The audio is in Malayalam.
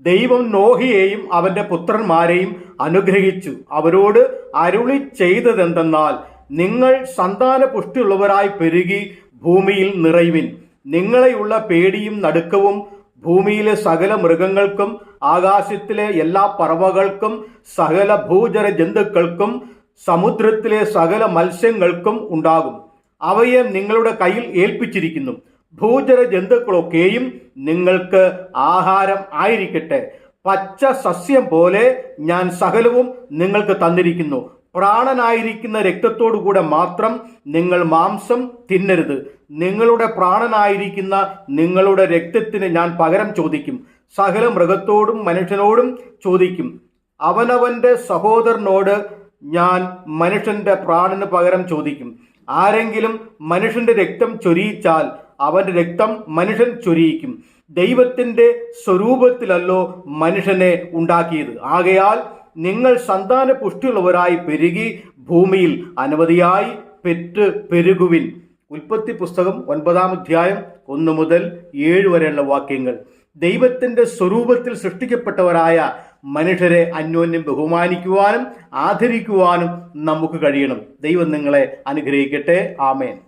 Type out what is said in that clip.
ദൈവം നോഹിയെയും അവന്റെ പുത്രന്മാരെയും അനുഗ്രഹിച്ചു. അവരോട് അരുളി ചെയ്തതെന്തെന്നാൽ നിങ്ങൾ സന്താന പുഷ്ടിയുള്ളവരായി പെരുകി ഭൂമിയിൽ നിറയുവിൻ. നിങ്ങളെയുള്ള പേടിയും നടുക്കവും ഭൂമിയിലെ സകല മൃഗങ്ങൾക്കും ആകാശത്തിലെ എല്ലാ പറവകൾക്കും സകല ഭൂചര ജന്തുക്കൾക്കും സമുദ്രത്തിലെ സകല മത്സ്യങ്ങൾക്കും ഉണ്ടാകും. അവയെ നിങ്ങളുടെ കയ്യിൽ ഏൽപ്പിച്ചിരിക്കുന്നു. ഭൂചര ജന്തുക്കളൊക്കെയും നിങ്ങൾക്ക് ആഹാരം ആയിരിക്കട്ടെ. പച്ച സസ്യം പോലെ ഞാൻ സകലവും നിങ്ങൾക്ക് തന്നിരിക്കുന്നു. പ്രാണനായിരിക്കുന്ന രക്തത്തോടുകൂടെ മാത്രം നിങ്ങൾ മാംസം തിന്നരുത്. നിങ്ങളുടെ പ്രാണനായിരിക്കുന്ന നിങ്ങളുടെ രക്തത്തിന് ഞാൻ പകരം ചോദിക്കും. സകല മൃഗത്തോടും മനുഷ്യനോടും ചോദിക്കും. അവനവന്റെ സഹോദരനോട് ഞാൻ മനുഷ്യന്റെ പ്രാണന് പകരം ചോദിക്കും. ആരെങ്കിലും മനുഷ്യന്റെ രക്തം ചൊരിയിച്ചാൽ അവന്റെ രക്തം മനുഷ്യൻ ചൊരിയിക്കും. ദൈവത്തിന്റെ സ്വരൂപത്തിലല്ലോ മനുഷ്യനെ ഉണ്ടാക്കിയത്. ആകയാൽ നിങ്ങൾ സന്താന പുഷ്ടിയുള്ളവരായി പെരുകി ഭൂമിയിൽ അനവധിയായി പെറ്റ് പെരുകുവിൻ. ഉൽപ്പത്തി പുസ്തകം ഒൻപതാം അധ്യായം ഒന്ന് മുതൽ ഏഴ് വരെയുള്ള വാക്യങ്ങൾ. ദൈവത്തിന്റെ സ്വരൂപത്തിൽ സൃഷ്ടിക്കപ്പെട്ടവരായ മനുഷ്യരെ അന്യോന്യം ബഹുമാനിക്കുവാനും ആദരിക്കുവാനും നമുക്ക് കഴിയണം. ദൈവം നിങ്ങളെ അനുഗ്രഹിക്കട്ടെ. ആമേൻ.